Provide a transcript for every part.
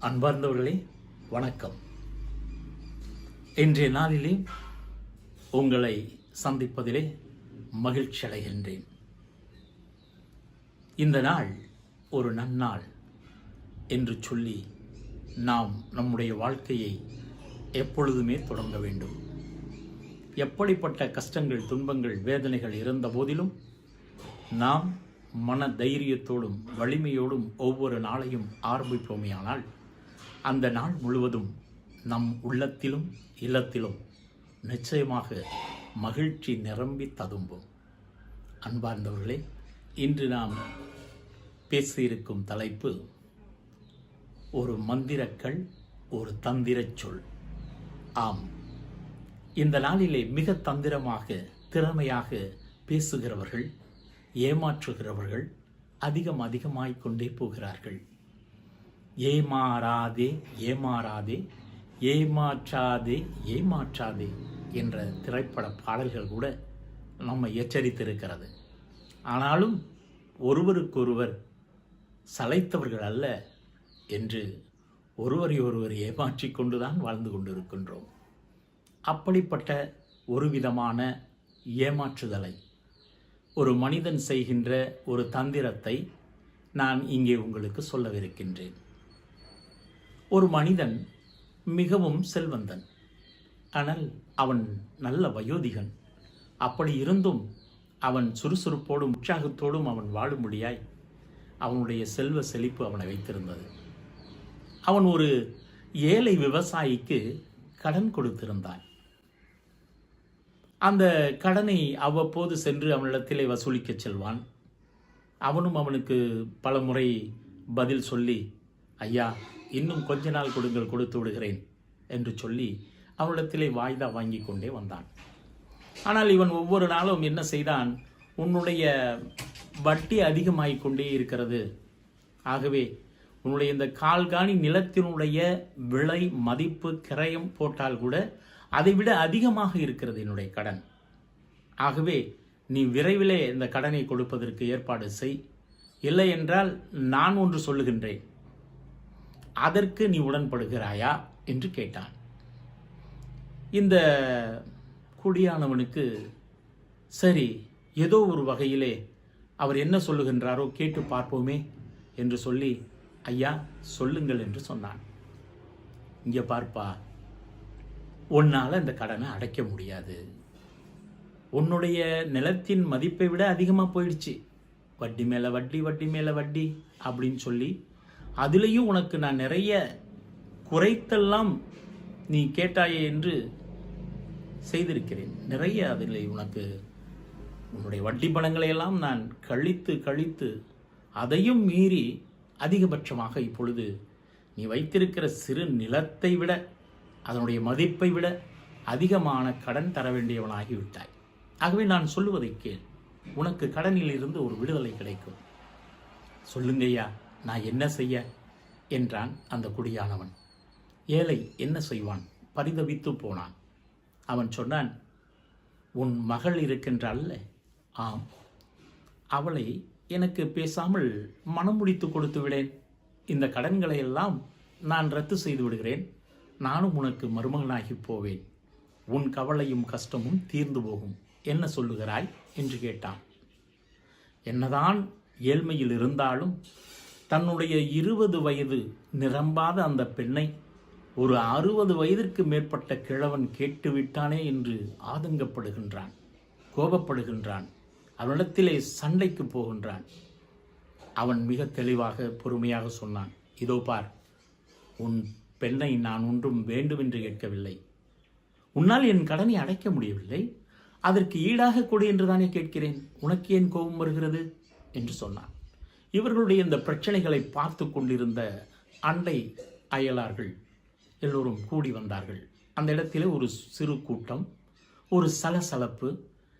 அன்பார்ந்தவர்களே வணக்கம். இன்றைய நாளிலே உங்களை சந்திப்பதிலே மகிழ்ச்சி அடைகின்றேன். இந்த நாள் ஒரு நன்னாள் என்று சொல்லி நாம் நம்முடைய வாழ்க்கையை எப்பொழுதுமே தொடங்க வேண்டும். எப்படிப்பட்ட கஷ்டங்கள் துன்பங்கள் வேதனைகள் இருந்த போதிலும் நாம் மன தைரியத்தோடும் வலிமையோடும் ஒவ்வொரு நாளையும் ஆரம்பிப்போமேயானால் அந்த நாள் முழுவதும் நம் உள்ளத்திலும் இல்லத்திலும் நிச்சயமாக மகிழ்ச்சி நிரம்பி ததும்பும். அன்பார்ந்தவர்களே இன்று நாம் பேசியிருக்கும் தலைப்பு ஒரு மந்திரக்கள் ஒரு தந்திரச் சொல். ஆம். இந்த நாளிலே மிக தந்திரமாக திறமையாக பேசுகிறவர்கள் ஏமாற்றுகிறவர்கள் அதிகம் அதிகமாய்க் கொண்டே போகிறார்கள். ஏமாறாதே ஏமாறாதே ஏமாற்றாதே ஏமாற்றாதே என்ற திரைப்பட பாடல்கள் கூட நம்மை எச்சரித்திருக்கிறது. ஆனாலும் ஒருவருக்கொருவர் சளைத்தவர்கள் அல்ல என்று ஒருவரை ஒருவர் ஏமாற்றி கொண்டுதான் வாழ்ந்து கொண்டிருக்கின்றோம். அப்படிப்பட்ட ஒரு விதமான ஏமாற்றுதலை ஒரு மனிதன் செய்கின்ற ஒரு தந்திரத்தை நான் இங்கே உங்களுக்கு சொல்லவிருக்கின்றேன். ஒரு மனிதன் மிகவும் செல்வந்தன். ஆனால் அவன் நல்ல வயோதிகன். அப்படி இருந்தும் அவன் சுறுசுறுப்போடும் உற்சாகத்தோடும் அவன் வாழும்படியாய் அவனுடைய செல்வ செழிப்பு அவனை வைத்திருந்தது. அவன் ஒரு ஏழை விவசாயிக்கு கடன் கொடுத்திருந்தான். அந்த கடனை அவ்வப்போது சென்று அவனிடத்திலே வசூலிக்கச் செல்வான். அவனும் அவனுக்கு பல முறை பதில் சொல்லி ஐயா இன்னும் கொஞ்ச நாள் கொடுங்கள் கொடுத்து விடுகிறேன் என்று சொல்லி அவனிடத்திலே வாய்தா வாங்கி கொண்டே வந்தான். ஆனால் இவன் ஒவ்வொரு நாளும் என்ன செய்தான்? உன்னுடைய வட்டி அதிகமாகி கொண்டே இருக்கிறது. ஆகவே உன்னுடைய இந்த கால்காணி நிலத்தினுடைய விலை மதிப்பு கிரயம் போட்டால் கூட அதைவிட அதிகமாக இருக்கிறது என்னுடைய கடன். ஆகவே நீ விரைவிலே இந்த கடனை கொடுப்பதற்கு ஏற்பாடு செய். இல்லை என்றால் நான் ஒன்று சொல்லுகின்றேன். அதற்கு நீ உடன்படுகிறாயா? என்று கேட்டான். இந்த குடியானவனுக்கு சரி ஏதோ ஒரு வகையிலே அவர் என்ன சொல்லுகின்றாரோ கேட்டு பார்ப்போமே என்று சொல்லி ஐயா சொல்லுங்கள் என்று சொன்னான். இங்கே பார்ப்பா உன்னால் இந்த கடனை அடைக்க முடியாது. உன்னுடைய நிலத்தின் மதிப்பை விட அதிகமாக போயிடுச்சு. வட்டி மேலே வட்டி வட்டி மேலே வட்டி அப்படின்னு சொல்லி அதுலேயும் உனக்கு நான் நிறைய குறைத்தெல்லாம் நீ கேட்டாயே என்று செய்திருக்கிறேன். நிறைய அதில் உனக்கு உன்னுடைய வட்டி பணங்களையெல்லாம் நான் கழித்து கழித்து அதையும் மீறி அதிகபட்சமாக இப்பொழுது நீ வைத்திருக்கிற சிறு நிலத்தை விட அதனுடைய மதிப்பை விட அதிகமான கடன் தர வேண்டியவனாகிவிட்டாய். ஆகவே நான் சொல்லுவதை கேள். உனக்கு கடனில் இருந்து ஒரு விடுதலை கிடைக்கும். சொல்லுங்கய்யா. நான் என்ன செய்ய? என்றான் அந்த குடியானவன். ஏழை என்ன செய்வான்? பரிதவித்து போனான். அவன் சொன்னான் உன் மகள் இருக்கின்றாள்ல ஆம். அவளை எனக்கு பேசாமல் மனம் முடித்து கொடுத்து விடேன். இந்த கடன்களை எல்லாம் நான் ரத்து செய்து விடுகிறேன். நானும் உனக்கு மருமகனாகி போவேன். உன் கவலையும் கஷ்டமும் தீர்ந்து போகும். என்ன சொல்லுகிறாய்? என்று கேட்டான். என்னதான் ஏழ்மையில் இருந்தாலும் தன்னுடைய இருபது வயது நிரம்பாத அந்த பெண்ணை ஒரு அறுபது வயதிற்கு மேற்பட்ட கிழவன் கேட்டுவிட்டானே என்று ஆதங்கப்படுகின்றான் கோபப்படுகின்றான் அவனிடத்திலே சண்டைக்கு போகின்றான். அவன் மிக தெளிவாக பொறுமையாக சொன்னான் இதோ பார் உன் பெண்ணை நான் ஒன்றும் வேண்டுமென்று கேட்கவில்லை. உன்னால் என் கடனை அடைக்க முடியவில்லை. அதற்கு ஈடாக கொடு என்று தானே கேட்கிறேன். உனக்கு ஏன் கோபம் வருகிறது? என்று சொன்னான். இவர்களுடைய இந்த பிரச்சனைகளை பார்த்து கொண்டிருந்த அண்டை அயலார்கள் எல்லோரும் கூடி வந்தார்கள். அந்த இடத்திலே ஒரு சிறு கூட்டம் ஒரு சலசலப்பு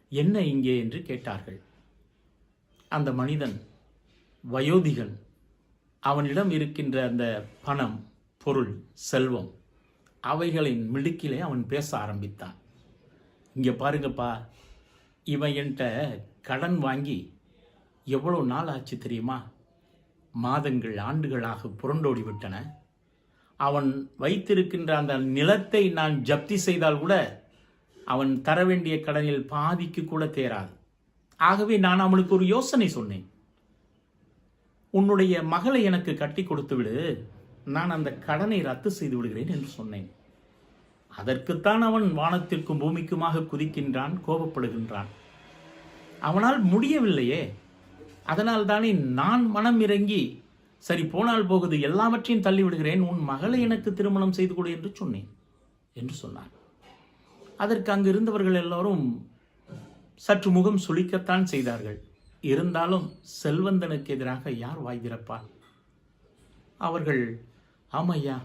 என்ன இங்கே? என்று கேட்டார்கள். அந்த மனிதன் வயோதிகன் அவனிடம் இருக்கின்ற அந்த பணம் பொருள் செல்வம் அவைகளின் மிடுக்கிலே அவன் பேச ஆரம்பித்தான். இங்கே பாருங்கப்பா இவன் என்கிட்ட கடன் வாங்கி எவ்வளோ நாள் ஆச்சு தெரியுமா? மாதங்கள் ஆண்டுகளாக புரண்டோடி விட்டன. அவன் வைத்திருக்கின்ற அந்த நிலத்தை நான் ஜப்தி செய்தால் கூட அவன் தர வேண்டிய கடனில் பாதிக்கு கூட தேராது ஆகவே நான் அவனுக்கு ஒரு யோசனை சொன்னேன். உன்னுடைய மகளை எனக்கு கட்டி கொடுத்து விடு. நான் அந்த கடனை ரத்து செய்து விடுகிறேன் என்று சொன்னேன். அதற்குத்தான் அவன் வானத்திற்கும் பூமிக்குமாக குதிக்கின்றான் கோபப்படுகின்றான். அவனால் முடியவில்லையே. அதனால் தானே நான் மனம் இறங்கி சரி போனால் போகுது எல்லாவற்றையும் தள்ளிவிடுகிறேன் உன் மகளை எனக்கு திருமணம் செய்து கொடு என்று சொன்னேன் என்று சொன்னார். அதற்கு அங்கு இருந்தவர்கள் எல்லோரும் சற்று முகம் சுளிக்கத்தான் செய்தார்கள். இருந்தாலும் செல்வந்தனுக்கு எதிராக யார் வாய் திறப்பார்? அவர்கள் ஆமையா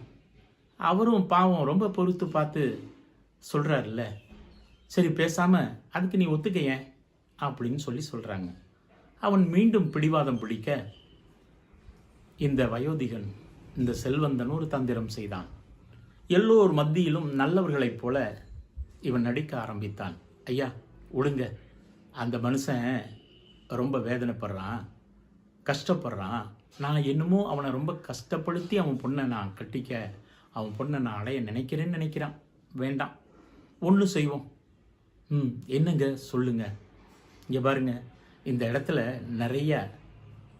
அவரும் பாவம் ரொம்ப பொறுத்து பார்த்து சொல்கிறார்ல சரி பேசாமல் அதுக்கு நீ ஒத்துக்க ஏன்? அப்படின்னு சொல்லி சொல்கிறாங்க அவன் மீண்டும் பிடிவாதம் பிடிக்க இந்த வயோதிகன் இந்த செல்வந்தன் ஒரு தந்திரம் செய்தான். எல்லோர் மத்தியிலும் நல்லவர்களைப் போல இவன் நடிக்க ஆரம்பித்தான். ஐயா விடுங்க அந்த மனுஷன் ரொம்ப வேதனைப்படுறான் கஷ்டப்படுறான். நான் என்னமோ அவனை ரொம்ப கஷ்டப்படுத்தி அவன் பொண்ணை நான் கட்டிக்க அவன் பொண்ணை நான் அடைய நினைக்கிறேன்னு நினைக்கிறான். வேண்டாம். ஒன்று செய்வோம். ம் என்னங்க? சொல்லுங்க. இங்கே பாருங்க. இந்த இடத்துல நிறைய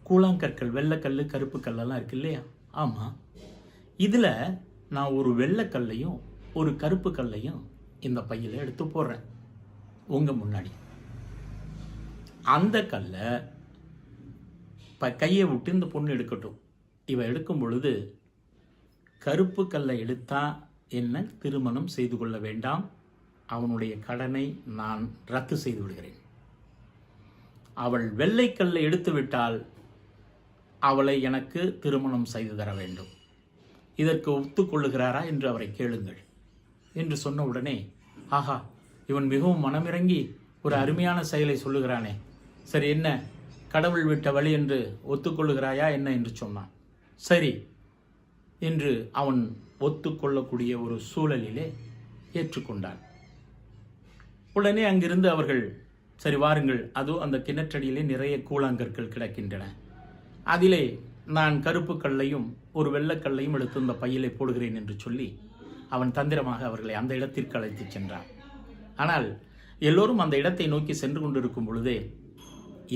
கூழாங்கற்கள் வெள்ளைக்கல் கருப்பு கல்லெல்லாம் இருக்கு இல்லையா? ஆமாம் இதில் நான் ஒரு வெள்ளைக்கல்லையும் ஒரு கருப்பு கல்லையும் இந்த பையில் எடுத்து போடுறேன். உங்கள் முன்னாடி. அந்த கல்லை ப கையை விட்டு இந்த பொண்ணு எடுக்கட்டும். இவ எடுக்கும் பொழுது கருப்பு கல்லை எடுத்தா என்ன திருமணம் செய்து கொள்ள வேண்டாம்? அவனுடைய கடனை நான் ரத்து செய்து விடுகிறேன். அவள் வெள்ளைக்கல்லை எடுத்துவிட்டால் அவளை எனக்கு திருமணம் செய்து தர வேண்டும். இதற்கு ஒத்துக்கொள்ளுகிறாரா என்று அவரை கேளுங்கள் என்று சொன்ன உடனே ஆஹா இவன் மிகவும் மனமிறங்கி ஒரு அருமையான செயலை சொல்லுகிறானே. சரி என்ன? கடவுள் விட்ட வழி என்று ஒத்துக்கொள்ளுகிறாயா என்ன என்று சொன்னான். சரி என்று அவன் ஒத்துக்கொள்ளக்கூடிய ஒரு சூழலிலே ஏற்றுக்கொண்டான். உடனே அங்கிருந்து அவர்கள் சரி வாருங்கள். அதோ அந்த கிணற்றடியிலே நிறைய கூழாங்கற்கள் கிடக்கின்றன. அதிலே நான் கருப்பு கல்லையும் ஒரு வெள்ளக்கல்லையும் எடுத்து இந்த பையிலே போடுகிறேன் என்று சொல்லி அவன் தந்திரமாக அவர்களை அந்த இடத்திற்கு அழைத்துச் சென்றான். ஆனால் எல்லோரும் அந்த இடத்தை நோக்கி சென்று கொண்டிருக்கும் பொழுதே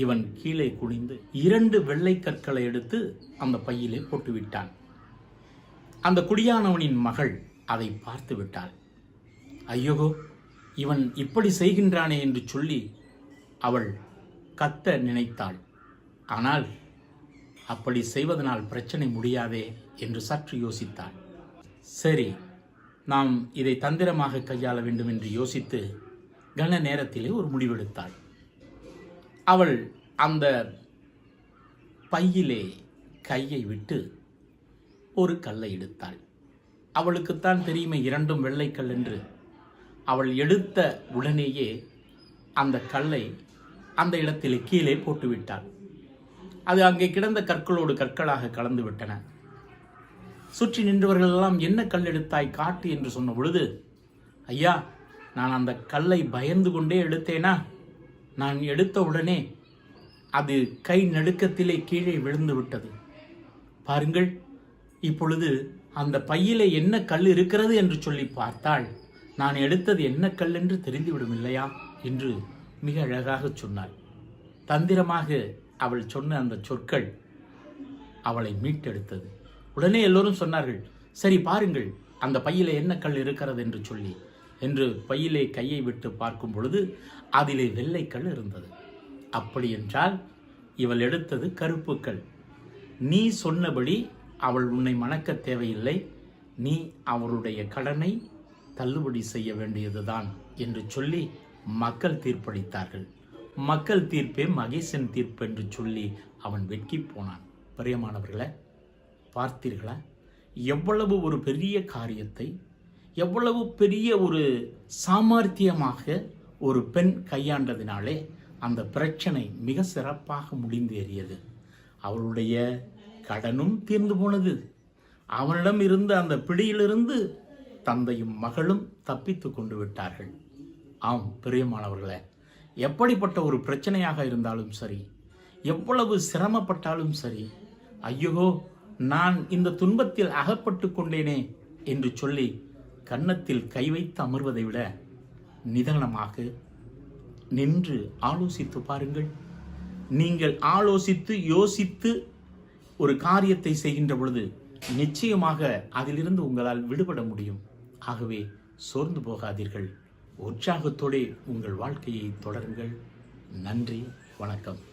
இவன் கீழே குனிந்து இரண்டு வெள்ளை கற்களை எடுத்து அந்த பையிலே போட்டுவிட்டான். அந்த குடியானவனின் மகள் அதை பார்த்து விட்டாள். ஐயோ இவன் இப்படி செய்கின்றானே என்று சொல்லி அவள் கத்த நினைத்தாள். ஆனால் அப்படி செய்வதனால் பிரச்சனை முடியாதே என்று சற்று யோசித்தாள். சரி நாம் இதை தந்திரமாக கையாள வேண்டும் என்று யோசித்து கன நேரத்திலே ஒரு முடிவெடுத்தாள். அவள் அந்த பையிலே கையை விட்டு ஒரு கல்லை எடுத்தாள். அவளுக்குத்தான் தெரியுமே இரண்டும் வெள்ளைக்கல் என்று. அவள் எடுத்த உடனேயே அந்த கல்லை அந்த இடத்தில் கீழே போட்டுவிட்டாள் அது அங்கே கிடந்த கற்களோடு கற்களாக கலந்து விட்டன சுற்றி நின்றவர்கள் எல்லாம் என்ன கல் எடுத்தாய் காட்டு என்று சொன்ன பொழுது ஐயா நான் அந்த கல்லை பயந்து கொண்டே எடுத்தேனா? நான் எடுத்த உடனே அது கை நடுக்கத்திலே கீழே விழுந்து விட்டது. பாருங்கள் இப்பொழுது அந்த பையிலே என்ன கல் இருக்கிறது என்று சொல்லி பார்த்தால் நான் எடுத்தது என்ன கல் என்று தெரிந்துவிடும் இல்லையா என்று மிக அழகாக சொன்னாள். தந்திரமாக அவள் சொன்ன அந்த சொற்கள் அவளை மீட்டெடுத்தது. உடனே எல்லோரும் சொன்னார்கள் சரி பாருங்கள் அந்த பையிலே என்ன கல் இருக்கிறது? என்று சொல்லி. என்று பையிலே கையை விட்டு பார்க்கும் பொழுது அதிலே வெள்ளைக்கல் இருந்தது. அப்படி என்றால் இவள் எடுத்தது கருப்புக்கல் நீ சொன்னபடி அவள் உன்னை மணக்க தேவையில்லை. நீ அவளுடைய கடனை தள்ளுபடி செய்ய வேண்டியதுதான் என்று சொல்லி மக்கள் தீர்ப்பளித்தார்கள். மக்கள் தீர்ப்பே மகேசன் தீர்ப்பு என்று சொல்லி அவன் வெட்கி போனான். பிரியமானவர்களை பார்த்தீர்களா? எவ்வளவு ஒரு பெரிய காரியத்தை எவ்வளவு பெரிய ஒரு சாமர்த்தியமாக ஒரு பெண் கையாண்டதினாலே அந்த பிரச்சனை மிக சிறப்பாக முடிந்தேறியது அவளுடைய கடனும் தீர்ந்து போனது. அவனிடம் இருந்த அந்த பிடியிலிருந்து தந்தையும் மகளும் தப்பித்து கொண்டு விட்டார்கள். ஆம் பிரியமானவர்களே எப்படிப்பட்ட ஒரு பிரச்சனையாக இருந்தாலும் சரி எவ்வளவு சிரமப்பட்டாலும் சரி ஐயோ நான் இந்த துன்பத்தில் அகப்பட்டு கொண்டேனே என்று சொல்லி கன்னத்தில் கை வைத்து அமர்வதை விட நிதானமாக நின்று ஆலோசித்து பாருங்கள். நீங்கள் ஆலோசித்து யோசித்து ஒரு காரியத்தை செய்கின்ற பொழுது நிச்சயமாக அதிலிருந்து உங்களால் விடுபட முடியும். ஆகவே சோர்ந்து போகாதீர்கள். உற்சாகத்தோடு உங்கள் வாழ்க்கையை தொடருங்கள். நன்றி வணக்கம்.